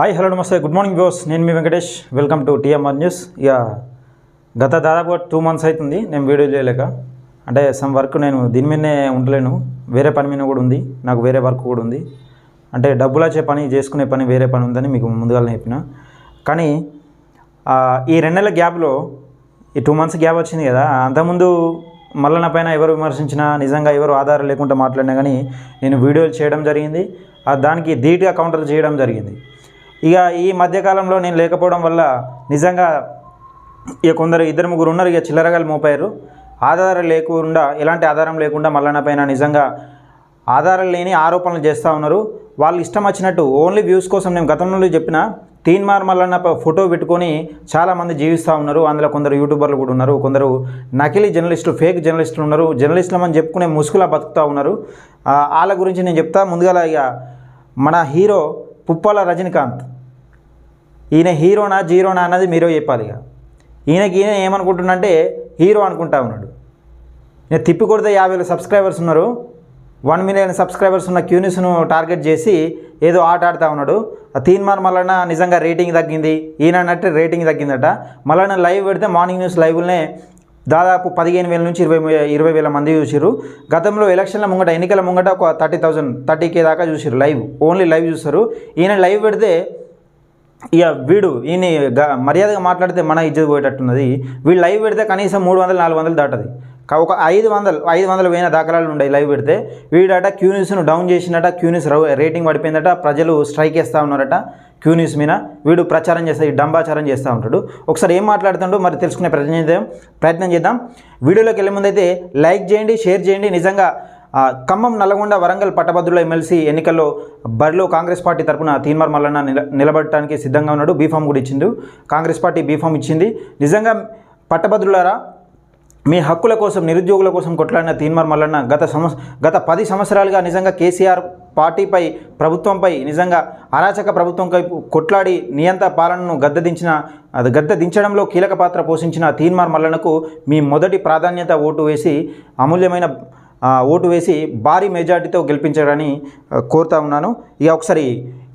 Hi hello నమస్తే. Good morning views నేను మీ Venkatesh. Welcome to TMR news ఇక గత దాదాపు టూ మంత్స్ అవుతుంది నేను వీడియో చేయలేక. అంటే సమ్ వర్క్ నేను దీని మీదనే ఉండలేను. వేరే పని మీద కూడా ఉంది. నాకు వేరే వర్క్ కూడా ఉంది. అంటే డబ్బులు వచ్చే పని చేసుకునే పని వేరే పని ఉందని మీకు ముందుగా చెప్పిన. కానీ ఈ రెండు నెలల గ్యాప్లో ఈ టూ మంత్స్ గ్యాప్ వచ్చింది కదా. అంతకుముందు మళ్ళీ నా పైన ఎవరు విమర్శించినా నిజంగా ఎవరు ఆధారం లేకుండా మాట్లాడినా కానీ నేను వీడియోలు చేయడం జరిగింది. దానికి ధీటుగా కౌంటర్ చేయడం జరిగింది. ఇక ఈ మధ్యకాలంలో నేను లేకపోవడం వల్ల నిజంగా ఇక కొందరు ఇద్దరు ముగ్గురు ఉన్నారు ఇక చిల్లరగాలు మోపారు. ఆధారం లేకుండా ఎలాంటి ఆధారం లేకుండా మల్లన్న పైన నిజంగా ఆధారాలు లేని ఆరోపణలు చేస్తూ ఉన్నారు. వాళ్ళు ఇష్టం వచ్చినట్టు ఓన్లీ వ్యూస్ కోసం నేను గతంలో చెప్పిన తీన్మార్ మల్లన్న ఫోటో పెట్టుకొని చాలామంది జీవిస్తూ ఉన్నారు. అందులో కొందరు యూట్యూబర్లు కూడా ఉన్నారు కొందరు నకిలీ జర్నలిస్టులు ఫేక్ జర్నలిస్టులు ఉన్నారు. జర్నలిస్టులు అని చెప్పుకునే ముసుగులా బతుకుతూ ఉన్నారు. వాళ్ళ గురించి నేను చెప్తా ముందుగా ఇక మన హీరో పుప్పాల రజనీకాంత్. ఈయన హీరోనా జీరోనా అన్నది మీరే చెప్పాలి ఇక. ఈయనకి ఈయన ఏమనుకుంటున్నంటే హీరో అనుకుంటా ఉన్నాడు. నేను తిప్పి కొడితే యాభై వేల సబ్స్క్రైబర్స్ ఉన్నారు. వన్ మిలియన్ సబ్స్క్రైబర్స్ ఉన్న క్యూనిస్ను టార్గెట్ చేసి ఏదో ఆట ఆడుతూ ఉన్నాడు. ఆ తీన్మార్ మళ్ళా నిజంగా రేటింగ్ తగ్గింది. ఈయన అన్నట్టు రేటింగ్ తగ్గిందట. మళ్ళీ లైవ్ పెడితే మార్నింగ్ న్యూస్ లైవ్లనే దాదాపు పదిహేను వేల నుంచి ఇరవై ఇరవై వేల మంది చూసిరు గతంలో ఎలక్షన్ల ముంగట ఎన్నికల ముంగట ఒక థర్టీ థౌసండ్ థర్టీ కే దాకా చూసిరు లైవ్. ఓన్లీ లైవ్ చూస్తారు. ఈయన లైవ్ పెడితే ఇక వీడు ఈయన గ- మర్యాదగా మాట్లాడితే మన ఇజ్జత్ పోయేటట్టున్నది. వీడు లైవ్ పెడితే కనీసం మూడు వందలు నాలుగు వందలు దాటది. ఒక ఐదు వందలు ఐదు వందలు వేల దాఖలాలు ఉన్నాయి లైవ్ పెడితే. వీడట క్యూన్యూస్ను డౌన్ చేసినట క్యూన్యూస్ రేటింగ్ పడిపోయిందట ప్రజలు స్ట్రైక్ చేస్తూ ఉన్నారట. క్యూ న్యూస్ మీద వీడు ప్రచారం చేస్తే ఈ డంబాచారం చేస్తూ ఉంటాడు. ఒకసారి ఏం మాట్లాడుతుండో మరి తెలుసుకునే ప్రయత్నం చేద్దాం. ప్రయత్నం చేద్దాం. వీడియోలోకి వెళ్ళే ముందైతే లైక్ చేయండి షేర్ చేయండి. నిజంగా ఖమ్మం నల్గొండ వరంగల్ పట్టభద్రుల ఎమ్మెల్సీ ఎన్నికల్లో బరిలో కాంగ్రెస్ పార్టీ తరపున తీన్మార్ మల్లన్న నిలబడటానికి సిద్ధంగా ఉన్నాడు. బీఫామ్ కూడా ఇచ్చిండు. కాంగ్రెస్ పార్టీ బీఫామ్ ఇచ్చింది. నిజంగా పట్టభద్రులారా మీ హక్కుల కోసం నిరుద్యోగుల కోసం కొట్లాడిన తీన్మార్ మల్లన్న గత సంవత్స గత పది సంవత్సరాలుగా నిజంగా కేసీఆర్ పార్టీపై ప్రభుత్వంపై నిజంగా అరాచక ప్రభుత్వంపై కొట్లాడి నియంత పాలనను గద్దదించిన అది గద్దె దించడంలో కీలక పాత్ర పోషించిన తీన్మార్ మల్లనకు మీ మొదటి ప్రాధాన్యత ఓటు వేసి అమూల్యమైన ఓటు వేసి భారీ మెజార్టీతో గెలిపించారని కోరుతా ఉన్నాను. ఇక ఒకసారి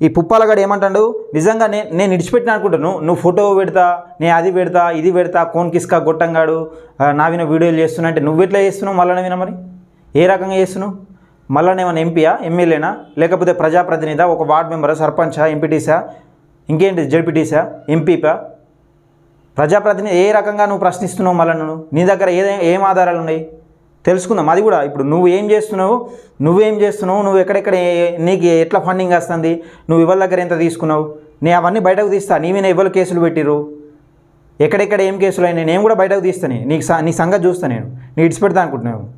ఈ పుప్పాలగాడు ఏమంటాడు? నిజంగా నేను నేను ఇడిచిపెట్టిన అనుకుంటాను. నువ్వు ఫోటో పెడతా నేను అది పెడతా ఇది పెడతా కోన్ కిస్కా గొట్టంగాడు నా నావిన వీడియోలు చేస్తున్నా అంటే నువ్వు ఎట్లా చేస్తున్నావు మళ్ళీ విన మరి? ఏ రకంగా చేస్తున్నావు? మళ్ళీ ఏమైనా ఎంపీయా ఎమ్మెల్యేనా? లేకపోతే ప్రజాప్రతినిధి ఒక వార్డ్ మెంబరా సర్పంచా ఎంపీటీసా? ఇంకేంటి జడ్పీటీసా ఎంపీపా? ప్రజాప్రతినిధి ఏ రకంగా నువ్వు ప్రశ్నిస్తున్నావు మళ్ళీ నువ్వు నీ దగ్గర ఏ ఏం ఆధారాలు ఉన్నాయి? తెలుసుకుందాం అది కూడా. ఇప్పుడు నువ్వు ఏం చేస్తున్నావు? నువ్వేం చేస్తున్నావు? నువ్వు ఎక్కడెక్కడ ఏ- నీకు ఎట్లా ఫండింగ్ వస్తుంది? నువ్వు ఇవ్వల దగ్గర ఎంత తీసుకున్నావు? నేను అవన్నీ బయటకు తీస్తా. నీ మీద ఇవ్వలు కేసులు పెట్టిర్రు? ఎక్కడెక్కడ ఏం కేసులు అయినాయి? నేను కూడా బయటకు తీస్తాను నీకు నీ సంగతి చూస్తా నేను. నీ ఇడిచిపెడతా అనుకుంటున్నావు.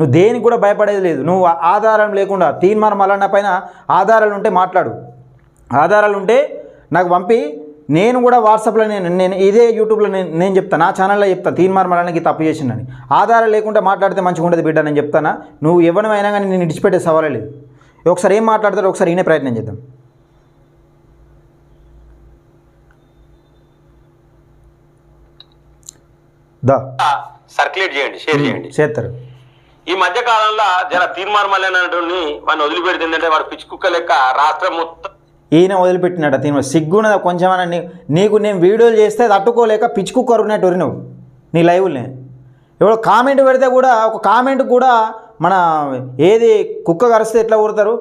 నువ్వు దేనికి కూడా భయపడేది లేదు. నువ్వు ఆధారం లేకుండా తీర్మానం మల్లన్న పైన ఆధారాలు ఉంటే మాట్లాడు. ఆధారాలు ఉంటే నాకు పంపి నేను కూడా వాట్సాప్లో నేను నేను ఇదే యూట్యూబ్లో నేను నేను చెప్తాను నా ఛానల్లో చెప్తాను తీర్మార్ మరణకి తప్పు చేసిందని. ఆధారం లేకుండా మాట్లాడితే మంచిగా ఉండదు బిడ్డ నేను చెప్తానా? నువ్వు ఎవరినైనా కానీ నేను ఇడిచిపెట్టే సవాలే లేదు. ఒకసారి ఏం మాట్లాడతారో ఒకసారి ఈయనే ప్రయత్నం చేద్దాం. దా. సర్క్యులేట్ చేయండి షేర్ చేయండి. చేస్తారు. ఈ మధ్య కాలంలో జర తీర్మార్ అనేటువంటి వాడిని వదిలిపెడుతుందంటే వాడు పిచ్చి కుక్క లెక్క రాష్ట్రం మొత్తం ఈయన వదిలిపెట్టినట్ట తిన. సిగ్గున కొంచెమన్నా అని నీకు నేను వీడియోలు చేస్తే తట్టుకోలేక పిచ్చుకు కొరుకున్నట్టు నువ్వు. నీ లైవ్ని ఎవరు కామెంట్ పెడితే కూడా ఒక కామెంట్ కూడా మన ఏది కుక్క కరిస్తే ఎట్లా ఊరుతారు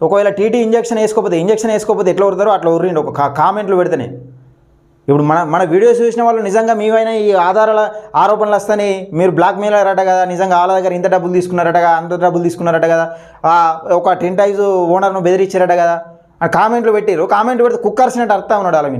ఒకవేళ టీటీ ఇంజక్షన్ వేసుకోకపోతే ఇంజక్షన్ వేసుకోకపోతే ఎట్లా ఊరుతారు అట్లా ఊరిండు ఒక కామెంట్లు పెడితేనే. ఇప్పుడు మన మన వీడియోస్ చూసిన వాళ్ళు నిజంగా మీవైనా ఈ ఆధారాల ఆరోపణలు వస్తాయని మీరు బ్లాక్ మెయిల్ అట కదా నిజంగా వాళ్ళ దగ్గర ఇంత డబ్బులు తీసుకున్నారట కదా అంత డబ్బులు తీసుకున్నారట కదా ఒక టెన్ ఓనర్ను బెదిరించారట కదా కామెంట్లు పెట్టారు కామెంట్ పెడితే కుక్కర్సినట్టు అర్థం ఉన్నాడు వాళ్ళ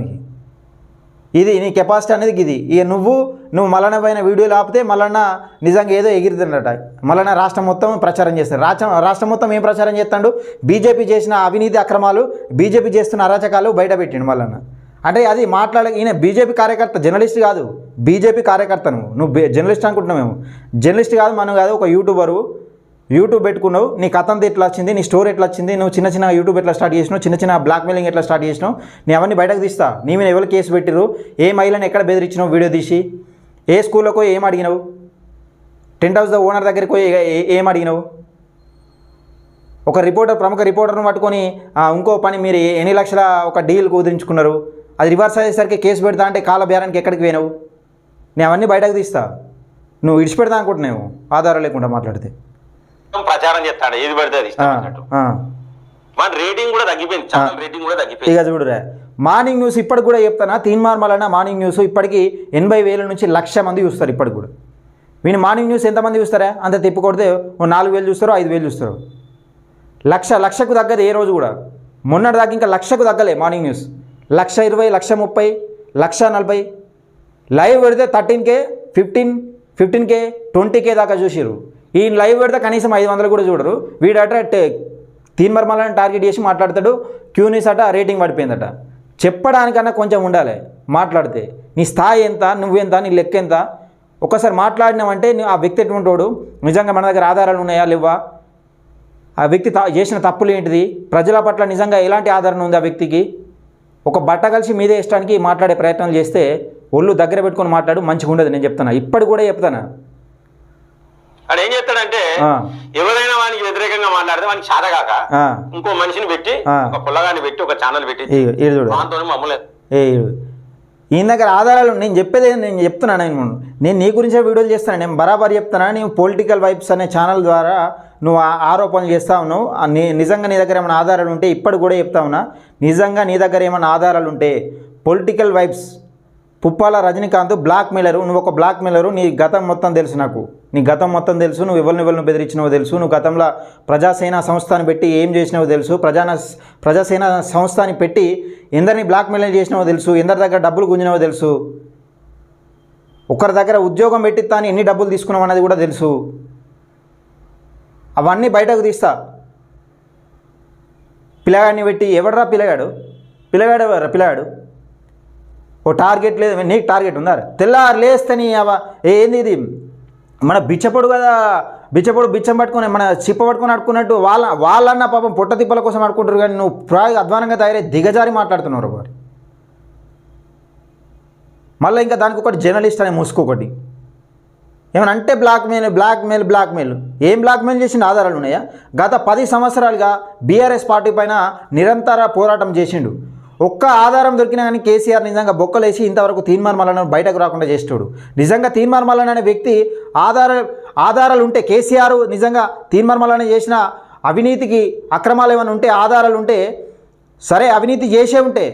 ఇది నీ కెపాసిటీ అనేది ఇది. ఇక నువ్వు నువ్వు మల్లన్న పైన వీడియోలు ఆపితే మల్లన్న నిజంగా ఏదో ఎగిరితుందట. మళ్ళన్న రాష్ట్రం మొత్తం ప్రచారం చేస్తాడు. రాష్ట్రం రాష్ట్రం మొత్తం ఏం ప్రచారం చేస్తాడు? బీజేపీ చేసిన అవినీతి అక్రమాలు బీజేపీ చేస్తున్న అరాచకాలు బయట పెట్టిండు మళ్ళన్న అంటే అది మాట్లాడే ఈయన బీజేపీ కార్యకర్త జర్నలిస్ట్ కాదు. బీజేపీ కార్యకర్త నువ్వు నువ్వు బే- జర్నలిస్ట్ అనుకుంటున్నావు జర్నలిస్ట్ కాదు మనం కాదు ఒక యూట్యూబరు. యూట్యూబ్ పెట్టుకున్నావు. నీ కథంత ఎట్లా వచ్చింది? నీ స్టోరీ ఎట్లా వచ్చింది? నువ్వు చిన్న చిన్న యూట్యూబ్ ఎట్లా స్టార్ట్ చేసినావు? చిన్న చిన్న బ్లాక్ మెయిలింగ్ ఎట్లా స్టార్ట్ చేసినావు? నీ అవన్నీ బయటకు తీస్తా. నీ మీద ఎవరు కేసు పెట్టిరు ఏ మహిళను ఎక్కడ బెదిరించినావు వీడియో తీసి? ఏ స్కూల్లోకి ఏం అడిగినావు? టెంట్ హౌస్ ద ఓనర్ దగ్గరికి పోయి ఏ- ఏం అడిగినావు? ఒక రిపోర్టర్ ప్రముఖ రిపోర్టర్ను పట్టుకొని ఇంకో పని మీరు ఎన్ని లక్షల ఒక డీల్ కుదిరించుకున్నారు? అది రివర్స్ అయ్యేసరికి కేసు పెడతా అంటే కాల బేరానికి ఎక్కడికి పోయినావు? నేను అవన్నీ బయటకు తీస్తా. నువ్వు ఇడిచిపెడతా అనుకుంటున్నావు ఆధారం లేకుండా మాట్లాడితే. ప్రచారం చేస్తాడు ఏది పడితే రేటింగ్ కూడా తగ్గిపోయింది రేటింగ్ కూడా తగ్గిపోయింది. ఇక చూడురా మార్నింగ్ న్యూస్ ఇప్పటికి కూడా చెప్తానా? తీన్మార్మలన్న మార్నింగ్ న్యూస్? ఇప్పటికి ఎనభై వేల నుంచి లక్ష మంది చూస్తారు ఇప్పటికి కూడా. వీని మార్నింగ్ న్యూస్ ఎంతమంది చూస్తారా? అంత తిప్పి కొడితే ఓ నాలుగు వేలు చూస్తారు ఐదు వేలు చూస్తారు. లక్ష లక్షకు తగ్గదు ఏ రోజు కూడా. మొన్నటి దాకా ఇంకా లక్షకు తగ్గలే మార్నింగ్ న్యూస్. లక్ష ఇరవై లక్ష ముప్పై లక్ష నలభై. లైవ్ పెడితే thirteen K fifteen fifteen K twenty K దాకా చూసిరు ఈ లైవ్ పెడితే కనీసం ఐదు వందలు కూడా చూడరు. వీడట తీన్ మర్మాలని టార్గెట్ చేసి మాట్లాడతాడు. క్యూనిస్ అట రేటింగ్ పడిపోయిందట. చెప్పడానికన్నా కొంచెం ఉండాలి మాట్లాడితే. నీ స్థాయి ఎంత నువ్వెంత నీ లెక్క ఎంత? ఒక్కసారి మాట్లాడినావంటే ఆ వ్యక్తి ఎటువంటి వాడు? నిజంగా మన దగ్గర ఆధారాలు ఉన్నాయా లేవా ఆ వ్యక్తి తా- చేసిన తప్పులు ఏంటిది? ప్రజల పట్ల నిజంగా ఎలాంటి ఆదరణ ఉంది ఆ వ్యక్తికి? ఒక బట్ట కలిసి మీదే ఇష్టానికి మాట్లాడే ప్రయత్నం చేస్తే ఒళ్ళు దగ్గర పెట్టుకొని మాట్లాడు మంచిగా ఉండదు నేను చెప్తాను ఇప్పటి కూడా చెప్తాను వాడు ఏం చేస్తాడంటే. ఎవరైనా వానికి వ్యతిరేకంగా మాట్లాడితే వానికి చాతగాక ఆ, ఇంకో మనిషిని పెట్టి. ఒక పుల్లగాన్ని పెట్టి ఒక ఛానల్ పెట్టి దాంతో మమ్మల్ని. ఈయన దగ్గర ఆధారాలు నేను చెప్పేది నేను చెప్తున్నాను నేను నేను నీ గురించే వీడియోలు చేస్తాను నేను బరాబర్ చెప్తాను నేను పొలిటికల్ వైబ్స్ అనే ఛానల్ ద్వారా నువ్వు ఆ ఆరోపణలు చేస్తా ఉన్నావు. నీ నిజంగా నీ దగ్గర ఏమైనా ఆధారాలు ఉంటే ఇప్పుడు కూడా చెప్తా ఉన్నా. నిజంగా నీ దగ్గర ఏమైనా ఆధారాలు ఉంటే political vibes Puppala Rajinikanth black mailer నువ్వు ఒక బ్లాక్ మెయిలరు నీ గతం మొత్తం తెలుసు నాకు. నీ గతం మొత్తం తెలుసు నువ్వు ఎవరిని ఎవరిని బెదిరించినవో తెలుసు నువ్వు గతంలో ప్రజాసేన సంస్థని పెట్టి ఏం చేసినావో తెలుసు ప్రజాన ప్రజాసేన సంస్థని పెట్టి ఎందరిని బ్లాక్ మెయిల్ చేసినావో తెలుసు ఎందరి దగ్గర డబ్బులు గుంజినావో తెలుసు. ఒకరి దగ్గర ఉద్యోగం పెట్టిస్తా అని ఎన్ని డబ్బులు తీసుకున్నావు అన్నది కూడా తెలుసు. అవన్నీ బయటకు తీస్తా. పిల్లగాడిని పెట్టి ఎవడరా పిల్లగాడు? పిల్లగాడు ఎవరా పిల్లగాడు? ఓ టార్గెట్ లేదు నీకు టార్గెట్ ఉందా? తెల్లారు లేస్తే నీ అవ ఏంది ఇది? మన బిచ్చపొడు కదా బిచ్చపొడు బిచ్చం పట్టుకొని మన చిప్ప పట్టుకొని ఆడుకున్నట్టు వాళ్ళ వాళ్ళన్న పాపం పొట్ట తిప్పల కోసం ఆడుకుంటారు కానీ నువ్వు ప్రాయ అధ్వానంగా తయారై దిగజారి మాట్లాడుతున్నారు వారు మళ్ళీ ఇంకా దానికి ఒకటి జర్నలిస్ట్ అనే ముసుగు ఒకటి ఏమైనా అంటే blackmail blackmail blackmail ఏం బ్లాక్ మెయిల్ చేసిన ఆధారాలు ఉన్నాయా? గత పది సంవత్సరాలుగా బీఆర్ఎస్ పార్టీ పైన నిరంతర పోరాటం చేసిండు. ఒక్క ఆధారం దొరికినా కానీ కేసీఆర్ నిజంగా బొక్కలేసి ఇంతవరకు తీన్మార్ మల్లన్న బయటకు రాకుండా చేస్తాడు నిజంగా తీన్మార్ మల్లన్న అనే వ్యక్తి ఆధార ఆధారాలు ఉంటే కేసీఆర్ నిజంగా తీన్మార్ మల్లన్న చేసిన అవినీతికి అక్రమాలు ఏమైనా ఉంటే ఆధారాలు ఉంటే సరే అవినీతి చేసే ఉంటే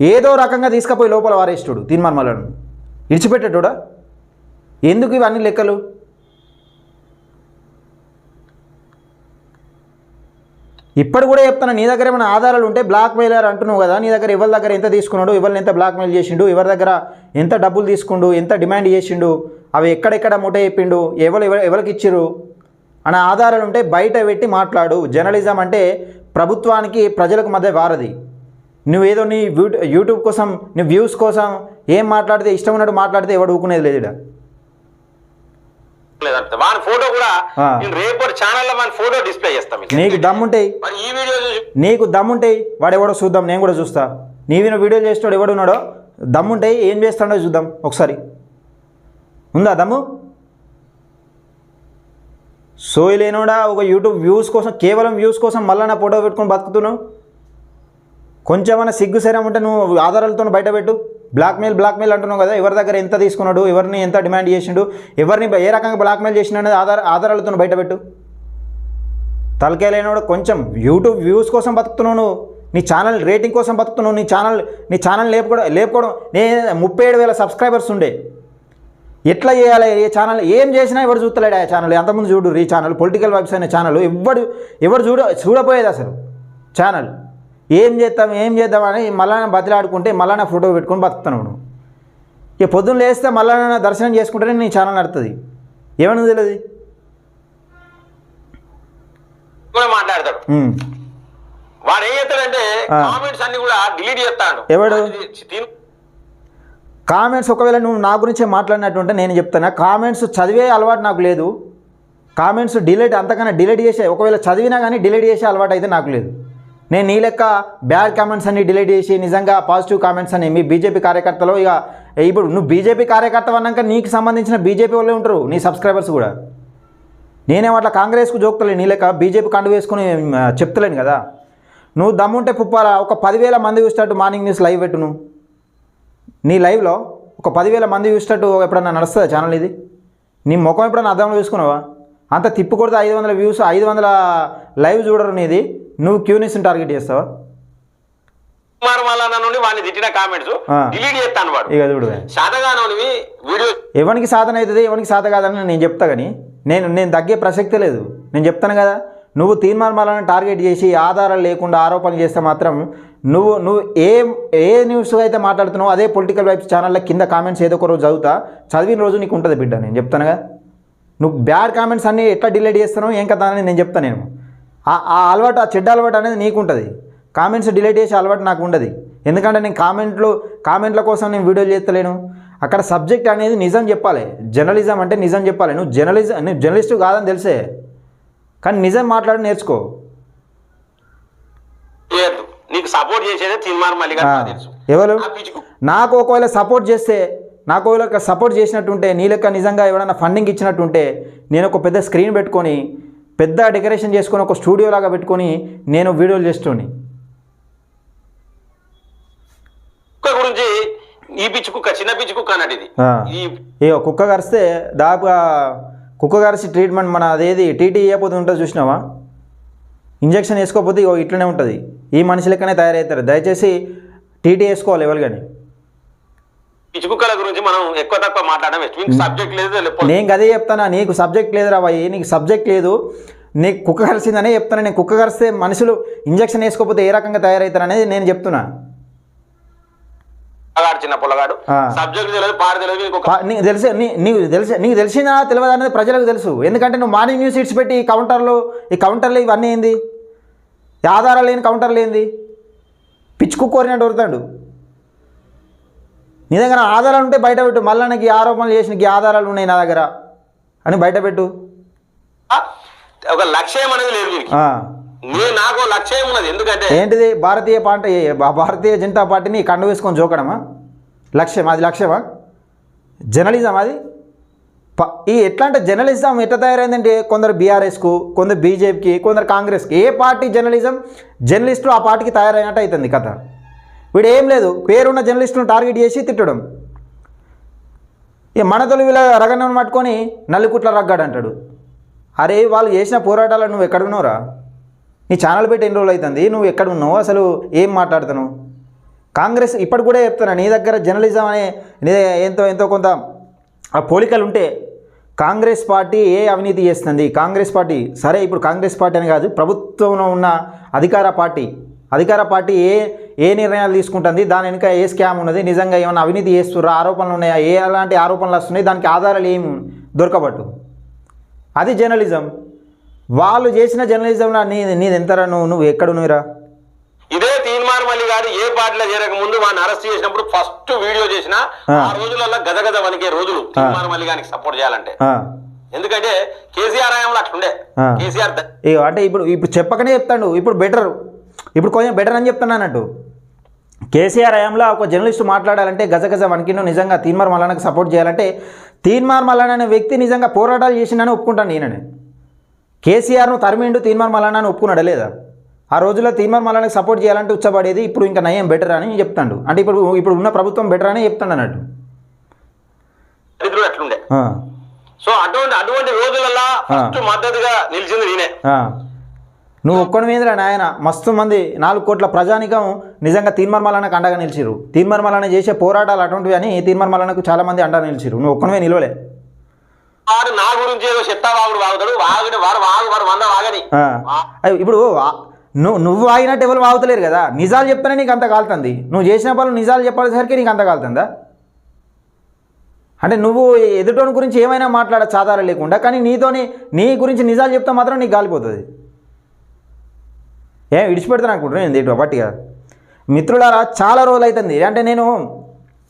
ఏదో రకంగా తీసుకుపోయి లోపల వారేస్తాడు తీన్మార్ మల్లన్న ఇడిచిపెట్టాడు ఎందుకు ఇవన్నీ లెక్కలు? ఇప్పుడు కూడా చెప్తాను నీ దగ్గర ఏమైనా ఆధారాలు ఉంటే బ్లాక్ మెయిలర్ అంటున్నావు కదా నీ దగ్గర ఎవరి దగ్గర ఎంత తీసుకున్నాడు ఎవరిని ఎంత బ్లాక్ మెయిల్ చేసిండు ఎవరి దగ్గర ఎంత డబ్బులు తీసుకుండు ఎంత డిమాండ్ చేసిండు అవి ఎక్కడెక్కడ మూట చెప్పిండు ఎవరు ఎవరికి ఇచ్చిర్రు అనే ఆధారాలు ఉంటే బయట పెట్టి మాట్లాడు. జర్నలిజం అంటే ప్రభుత్వానికి ప్రజలకు మధ్య వారది నువ్వేదో నీ యూట్యూబ్ కోసం నీ వ్యూస్ కోసం ఏం మాట్లాడితే ఇష్టం ఉన్నట్టు మాట్లాడితే ఎవడు ఊకునేది లేదు లేదంటే. వాని ఫోటో కూడా. నేను రేపటి ఛానల్లో వాని ఫోటో డిస్ప్లే చేస్తాం. నీకు దమ్ముంటాయి. మరి ఈ వీడియో నీకు దమ్ముంటాయి. వాడు ఎవడో చూద్దాం నేను కూడా చూస్తా. నీవిన వీడియో చేసేవాడు ఎవడున్నాడో దమ్ముంటాయి. ఏం చేస్తాడో చూద్దాం ఒకసారి. ఉందా దమ్ము? సోయి లేనోడా? ఒక యూట్యూబ్ వ్యూస్ కోసం కేవలం వ్యూస్ కోసం మళ్ళీ నా ఫోటో పెట్టుకొని బతుకుతున్నావు? కొంచెమైనా సిగ్గు శరం ఉంటే నువ్వు ఆధారాలతో బయట పెట్టు. బ్లాక్మెయిల్ బ్లాక్మెయిల్ అంటున్నావు కదా ఎవరి దగ్గర ఎంత తీసుకున్నాడు ఎవరిని ఎంత డిమాండ్ చేసిండు ఎవరిని ఏ రకంగా బ్లాక్మెయిల్ చేసిండు అనేది ఆధార ఆధారాలతో బయట పెట్టు. లేనివాడు కొంచెం యూట్యూబ్ వ్యూస్ కోసం బతుకుతున్నావు నువ్వు నీ ఛానల్ రేటింగ్ కోసం బతుకుతున్నావు నీ ఛానల్ నీ ఛానల్ లేపుకోవడం లేపుకోవడం నే ముప్పై ఏడు వేల సబ్స్క్రైబర్స్ ఉండే. ఎట్లా చేయాలి ఏ ఛానల్ ఏం చేసినా ఎవరు చూస్తలేడు ఆ ఛానల్ ఎంతమంది చూడు ఈ ఛానల్ పొలిటికల్ వైబ్స్ అనే ఛానల్ ఎవడు ఎవడు చూడ చూడపోయేది అసలు ఛానల్ ఏం చేద్దాం ఏం చేద్దామని మళ్ళా బతిలాడుకుంటే మళ్ళా ఫోటో పెట్టుకొని బతుకుతున్నావు నువ్వు ఇక పొద్దున్న లేస్తే మళ్ళా దర్శనం చేసుకుంటేనే నీ ఛానల్ నడుతుంది. ఏమన్నా తెలియదు మాట్లాడతాడు. వాడు ఏం చేస్తాడంటే. కామెంట్స్ అన్ని కూడా డిలీట్ చేస్తాడు. ఎవడు? కామెంట్స్ ఒకవేళ నువ్వు నా గురించే మాట్లాడినట్టుంటే నేను చెప్తాను కామెంట్స్ చదివే అలవాటు నాకు లేదు. కామెంట్స్ డిలీట్ అంతకన్నా డిలీట్ చేసే ఒకవేళ చదివినా కానీ డిలీట్ చేసే అలవాటు అయితే నాకు లేదు. నేను నీ లెక్క బ్యాడ్ కామెంట్స్ అన్ని డిలీట్ చేసి నిజంగా పాజిటివ్ కామెంట్స్ అని మీ బీజేపీ కార్యకర్తలు ఇక ఇప్పుడు నువ్వు బీజేపీ కార్యకర్త అన్నాక నీకు సంబంధించిన బీజేపీ వాళ్ళే ఉంటారు నీ సబ్స్క్రైబర్స్ కూడా. నేనేం అట్లా కాంగ్రెస్కు జోక్తలేను నీ లెక్క బీజేపీ కండు వేసుకుని చెప్తలేను కదా. నువ్వు దమ్ముంటే పుప్పారా ఒక పదివేల మంది చూసేటట్టు మార్నింగ్ న్యూస్ లైవ్ పెట్టు నువ్వు నీ లైవ్లో ఒక పదివేల మంది చూసినట్టు ఎప్పుడన్నా నడుస్తుందా ఛానల్ ఇది? నీ ముఖం ఎప్పుడన్నా అర్థంలో చూసుకున్నావా అంత తిప్పు కొడితే ఐదు వందల వ్యూస్ ఐదు వందల లైవ్ చూడరు నీది. నువ్వు క్యూనిస్ని టార్గెట్ చేస్తావా? కుమార్ మల్లన్న నుండి వాడిని తిట్టిన కామెంట్స్ ఆ. డిలీట్ చేస్తాను వాడు. ఇక చూడు శాతగానోనివి వీడియో ఎవరికి సాధన అవుతుంది ఎవరికి సాధ కాదని నేను చెప్తా కానీ నేను నేను తగ్గే ప్రసక్తే లేదు. నేను చెప్తాను కదా నువ్వు తీర్మానాలను టార్గెట్ చేసి ఆధారాలు లేకుండా ఆరోపణలు చేస్తే మాత్రం నువ్వు నువ్వు ఏ ఏ న్యూస్ అయితే మాట్లాడుతున్నావు అదే పొలిటికల్ వైబ్స్ ఛానల్లో కింద కామెంట్స్ ఏదో ఒక రోజు చదువుతా చదివిన రోజు నీకు ఉంటుంది బిడ్డ నేను చెప్తాను కదా. నువ్వు బ్యాడ్ కామెంట్స్ అన్నీ ఎట్లా డిలీట్ చేస్తున్నావు ఏం కదా అని నేను చెప్తాను నేను. ఆ ఆ అలవాటు ఆ చెడ్డ అలవాటు అనేది నీకు ఉంటుంది కామెంట్స్ డిలీట్ చేసే అలవాటు నాకు ఉండదు ఎందుకంటే నేను కామెంట్లు కామెంట్ల కోసం నేను వీడియోలు చేస్తలేను. అక్కడ సబ్జెక్ట్ అనేది నిజం చెప్పాలి. జర్నలిజం అంటే నిజం చెప్పాలి. నువ్వు జర్నలిజం నువ్వు జర్నలిస్ట్ కాదని తెలిసే. కానీ నిజం మాట్లాడి నేర్చుకో. నీకు సపోర్ట్ చేసేదే ఎవరు? నాకు ఒకవేళ సపోర్ట్ చేస్తే నాకు ఒకవేళ సపోర్ట్ చేసినట్టుంటే నీ లెక్క నిజంగా ఎవరైనా ఫండింగ్ ఇచ్చినట్టుంటే నేను ఒక పెద్ద స్క్రీన్ పెట్టుకొని పెద్ద డెకరేషన్ చేసుకొని ఒక స్టూడియో లాగా పెట్టుకొని నేను వీడియోలు చేస్తుండే. కుక్క గురించి ఈ పిచ్చి కుక్క చిన్న పిచ్చి కుక్క అన్నట్టు ఇది. ఏ కుక్క కరిస్తే దాదాపుగా కుక్క కరిసి ట్రీట్మెంట్ మన అదేది టీటీ ఇవ్వకపోతే ఉంటుంది చూసినావా? ఇంజక్షన్ వేసుకోకపోతే ఇట్లనే ఉంటుంది. ఈ మనిషి లెక్కనే తయారవుతారు. దయచేసి టీటీ వేసుకోవాలి ఎవరు కానీ పిచ్చి కుక్కల గురించి మనం ఎక్కువ తక్కువ మాట్లాడడం. మీకు సబ్జెక్ట్ లేదు నేను అదే చెప్తానా నీకు సబ్జెక్ట్ లేదురా బాయ్ నీకు సబ్జెక్ట్ లేదు. నీకు కుక్క కరిసిందనే చెప్తాను నేను కుక్క కరిస్తే మనుషులు ఇంజక్షన్ వేసుకోకపోతే ఏ రకంగా తయారవుతారు అనేది నేను చెప్తున్నా. చిన్న పొలగాడు. సబ్జెక్ట్ తెలియదు పాడు తెలియదు నీకు నీకు తెలిసే నీకు తెలిసే నీకు తెలిసిందా తెలియదు అనేది ప్రజలకు తెలుసు. ఎందుకంటే నువ్వు మార్నింగ్ న్యూస్ ఇట్స్ పెట్టి ఈ కౌంటర్లు ఈ కౌంటర్లు ఇవన్నీ ఏంది? ఆధారాలు లేని కౌంటర్లు ఏంది? పిచ్చి కుక్కోరినట్టు కొడతాడు నీ దగ్గర ఆధారాలు ఉంటే బయట పెట్టు. మళ్ళీ నాకు ఆరోపణలు చేసిన ఆధారాలు ఉన్నాయి నా దగ్గర. అని బయట పెట్టు. ఒక లక్ష్యం అనేది లేదు నాకు లక్ష్యం ఉన్నది. ఎందుకంటే ఏంటిది? భారతీయ పార్టీ భారతీయ జనతా పార్టీని కండు వేసుకొని జోకడమా? లక్ష్యం అది లక్ష్యమా? జర్నలిజం అది? ఈ ఎట్లా అంటే జర్నలిజం ఎట్లా తయారైందంటే కొందరు బీఆర్ఎస్కు కొందరు బీజేపీకి కొందరు కాంగ్రెస్కి ఏ పార్టీ జర్నలిజం జర్నలిస్టులు ఆ పార్టీకి తయారైనట్టు అవుతుంది కథ. వీడు ఏం లేదు పేరున్న జర్నలిస్టులను టార్గెట్ చేసి తిట్టడం. ఇక మన తొలివిల రగన్నను పట్టుకొని నల్లికుట్ల రగ్గాడు అంటాడు అరే వాళ్ళు చేసిన పోరాటాలు నువ్వు ఎక్కడ ఉన్నావురా? నీ ఛానల్ పెట్టి ఎన్ని రోజులు అవుతుంది నువ్వు ఎక్కడ ఉన్నావు? అసలు ఏం మాట్లాడుతున్నావు? కాంగ్రెస్ ఇప్పటి కూడా చెప్తున్నా నీ దగ్గర జర్నలిజం అనే నీ ఎంతో ఎంతో కొంత ఆ పోలికలు ఉంటే కాంగ్రెస్ పార్టీ ఏ అవినీతి చేస్తుంది? కాంగ్రెస్ పార్టీ సరే ఇప్పుడు కాంగ్రెస్ పార్టీ అని కాదు ప్రభుత్వంలో ఉన్న అధికార పార్టీ అధికార పార్టీ ఏ ఏ నిర్ణయాలు తీసుకుంటుంది? దాని వెనుక ఏ స్కామ్ ఉన్నది? నిజంగా ఏమైనా అవినీతి చేస్తుర్రా? ఆరోపణలు ఉన్నాయా? ఏ అలాంటి ఆరోపణలు వస్తున్నాయి? దానికి ఆధారాలు ఏమి దొరకబట్టు? అది జర్నలిజం. వాళ్ళు చేసిన జర్నలిజంలో నీ నీది ఎంతరా నువ్వు? నువ్వు ఎక్కడ నువ్వురా ఇదే తీన్మార్ మల్లి గారు ఏ పార్టీలో చేరక ముందు వాడిని అరెస్ట్ చేసినప్పుడు ఫస్ట్ వీడియో చేసిన ఆ. రోజులలో గదగద వనికే రోజులు మల్లి గారికి సపోర్ట్ చేయాలంటే. ఎందుకంటే కేసీఆర్ హయాంలో అట్లుండే. ఆ. కేసీఆర్ అంటే ఇప్పుడు ఇప్పుడు చెప్పకనే చెప్తాడు. ఇప్పుడు బెటర్ ఇప్పుడు కొంచెం బెటర్ అని చెప్తాను అన్నట్టు. కేసీఆర్ హయాంలో ఒక జర్నలిస్ట్ మాట్లాడాలంటే గజగజ వణికిను నిజంగా తీన్మార్ మల్లన్నకు సపోర్ట్ చేయాలంటే తీన్మార్ మల్లన్న అనే వ్యక్తి నిజంగా పోరాటాలు చేసిండని ఒప్పుకుంటాను నేననే. కేసీఆర్ను తరిమిండు తీన్మార్ మల్లన్న అని ఒప్పుకున్నాడా లేదా? ఆ రోజుల్లో తీన్మార్ మల్లన్నకి సపోర్ట్ చేయాలంటే ఉచ్చబడేది ఇప్పుడు ఇంకా నయం బెటర్ అని చెప్తాడు. అంటే ఇప్పుడు ఇప్పుడు ఉన్న ప్రభుత్వం బెటర్ అని చెప్తాడు అన్నట్టు. సో అటువంటి అటువంటి రోజులలో ఫస్ట్ మద్దతుగా నిలిచింది నేనే. నువ్వు ఒక్కడి మీదరా నాయన? మస్తు మంది నాలుగు కోట్ల ప్రజానికం నిజంగా తీర్మార్ మల్లన్నకు అండగా నిలిచిరు తీర్మార్ మల్లన్న చేసే పోరాటాలు అటువంటివి అని తీర్మార్ మల్లన్నకు చాలా మంది అండగా నిలిచిరు నువ్వు ఒక్కడమే నిలవలే. వాడు నా గురించి ఏదో చెత్తా వాగుడు వాగుతాడు. వాగుడు వాడు వాగు వాడు వంద వాగని. ఆ. అయ్య, ఇప్పుడు నువ్వు నువ్వు ఆగినట్టు ఎవరు వాగుతలేరు కదా? నిజాలు చెప్తేనే నీకు అంత కాలుతుంది. నువ్వు చేసిన పనులు నిజాలు చెప్పేసరికి నీకు అంత కాలుతుందా? అంటే నువ్వు ఎదుటోని గురించి ఏమైనా మాట్లాడచ్చు ఆధారం లేకుండా కానీ నీతోని నీ గురించి నిజాలు చెప్తే మాత్రం నీకు గాలిపోతుంది. ఏం విడిచిపెడతాను అనుకుంటున్నాను నేను ఇటు బట్టిగా మిత్రులారా చాలా రోజులు అవుతుంది అంటే నేను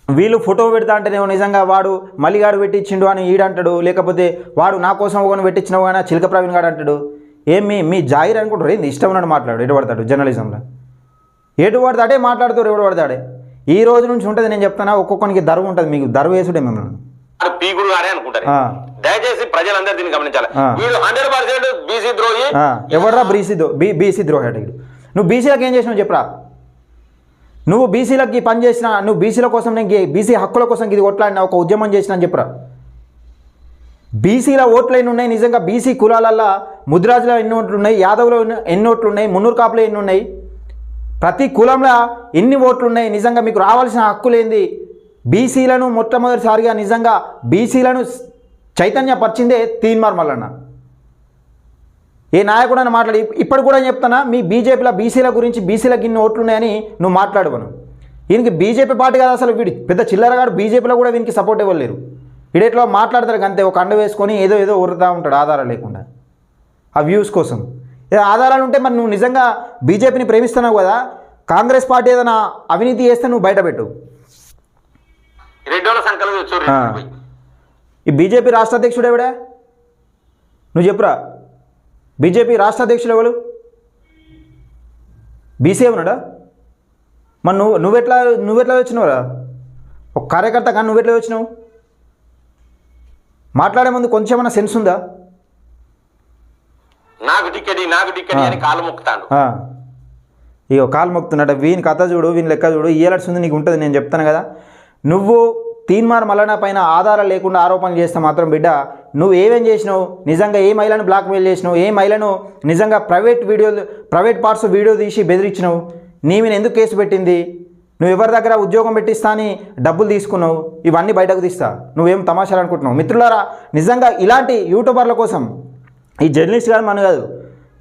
వీళ్ళు ఫోటో పెడతా అంటేనేమో నిజంగా వాడు మల్లిగాడు పెట్టించిండు అని ఈడంటాడు లేకపోతే వాడు నా కోసం ఒకని పెట్టించినావు కానీ చిలక ప్రవీణ్ గాడు అంటాడు. ఏం మీ మీ జాయిర్ అనుకుంటారు ఏంది ఇష్టం ఉన్నట్టు మాట్లాడు ఎటు పడతాడు జర్నలిజంలో? ఎటు పడతాడే మాట్లాడుతారు ఎవడు పడతాడే? ఈ రోజు నుంచి ఉంటుంది నేను చెప్తానా? ఒక్కొక్కరికి ధర ఉంటుంది మీకు ధర వేసుడే మిమ్మల్ని. అనుకుంటారు. ప్రజలందరూ దీన్ని గమనించాలి. వీడు హండ్రెడ్ పర్సెంట్ బీసీ ద్రోహి. ఎవడ్రా బీసీ బీసీ ద్రోహేటగిడు నువ్వు బీసీలకు ఏం చేసినావు చెప్పరా? నువ్వు బీసీలకి పని చేసిన నువ్వు బీసీల కోసం నేను బీసీ హక్కుల కోసం ఇది కొట్లాడిన ఒక ఉద్యమం చేసిన అని చెప్పరా? బీసీల ఓట్లు ఎన్ని ఉన్నాయి నిజంగా బీసీ కులాలల్లో ముద్రాజులో ఎన్ని ఓట్లు ఉన్నాయి యాదవ్లో ఎన్ని- ఎన్ని ఓట్లు ఉన్నాయి మున్నూరు కాపులో ఎన్ని ఉన్నాయి? ప్రతి కులంలో ఎన్ని ఓట్లు ఉన్నాయి నిజంగా మీకు రావాల్సిన హక్కులేంది? బీసీలను మొట్టమొదటిసారిగా నిజంగా బీసీలను చైతన్యపరిచిందే తీన్మార్ మల్లన్న. ఏ నాయకుడని మాట్లాడి ఇప్పుడు కూడా చెప్తానా మీ బీజేపీలో బీసీల గురించి బీసీలకు ఇన్ని ఓట్లు ఉన్నాయని నువ్వు మాట్లాడవను. ఈయనకి బీజేపీ పార్టీ కాదు అసలు వీడి. పెద్ద చిల్లరగాడు బీజేపీలో కూడా వీనికి సపోర్ట్ ఇవ్వలేరు. వీడేట్లో మాట్లాడతారు అంతే ఒక అండ వేసుకొని ఏదో ఏదో ఉరుతా ఉంటాడు ఆధారం లేకుండా. ఆ వ్యూస్ కోసం. ఆధారాలు ఉంటే మరి నువ్వు నిజంగా బీజేపీని ప్రేమిస్తున్నావు కదా కాంగ్రెస్ పార్టీ ఏదైనా అవినీతి చేస్తే నువ్వు బయటపెట్టు. ఈ బీజేపీ రాష్ట్ర అధ్యక్షుడు ఎవడే? నువ్వు చెప్పురా. బీజేపీ రాష్ట్ర అధ్యక్షుడు ఎవరు బీసీ ఉన్నాడా మరి నువ్వు నువ్వెట్లా నువ్వెట్లా వచ్చినావురా? ఒక కార్యకర్త కానీ నువ్వెట్లా వచ్చినావు? మాట్లాడే ముందు కొంచెమన్నా సెన్స్ ఉందా? నాకు టికెట్ నాకు టికెట్ అని కాలు మొక్కుతాడు. ఇగో కాలు మొక్కుతున్నాడు వీని కథ చూడు వీని లెక్క చూడు ఇయ్యలట్స్ ఉంది నీకు ఉంటుంది నేను చెప్తాను కదా. నువ్వు తీన్మార్ మల్లన పైన ఆధారాలు లేకుండా ఆరోపణలు చేస్తే మాత్రం బిడ్డ నువ్వు ఏమేం చేసినావు? నిజంగా ఏ మహిళను బ్లాక్మెయిల్ చేసినావు? ఏ మహిళను నిజంగా ప్రైవేట్ వీడియోలు ప్రైవేట్ పార్ట్స్ వీడియో తీసి బెదిరించినావు? నీ మీద ఎందుకు కేసు పెట్టింది? నువ్వు ఎవరి దగ్గర ఉద్యోగం పెట్టిస్తా అని డబ్బులు తీసుకున్నావు? ఇవన్నీ బయటకు తీస్తా. నువ్వేం తమాషాలు అనుకుంటున్నావు? మిత్రులారా నిజంగా ఇలాంటి యూట్యూబర్ల కోసం ఈ జర్నలిస్ట్ గారు మన కాదు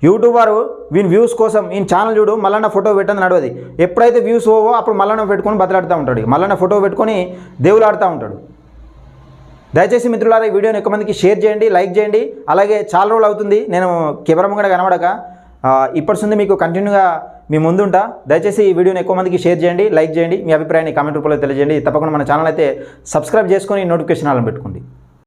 యూట్యూబర్ వీని వ్యూస్ కోసం ఈయన ఛానల్ చూడు మల్లన్న ఫోటో పెట్టని నడవది ఎప్పుడైతే వ్యూస్ పోవో అప్పుడు మల్లన్న పెట్టుకొని బతలాడుతూ ఉంటాడు. ఇక మల్లన్న ఫోటో పెట్టుకొని దేవులాడుతూ ఉంటాడు. దయచేసి మిత్రులారా ఈ వీడియోని ఎక్కువ మందికి షేర్ చేయండి లైక్ చేయండి. అలాగే చాలా రోజులు అవుతుంది నేను కెమెరా ముంగడ కనబడక. ఇప్పటి నుండి మీకు కంటిన్యూగా మీ ముందుంటా. దయచేసి ఈ వీడియోని ఎక్కువ మందికి షేర్ చేయండి లైక్ చేయండి. మీ అభిప్రాయాన్ని కామెంట్ రూపంలో తెలియజేయండి. తప్పకుండా మన ఛానల్ అయితే సబ్స్క్రైబ్ చేసుకొని నోటిఫికేషన్ ఆలం పెట్టుకోండి.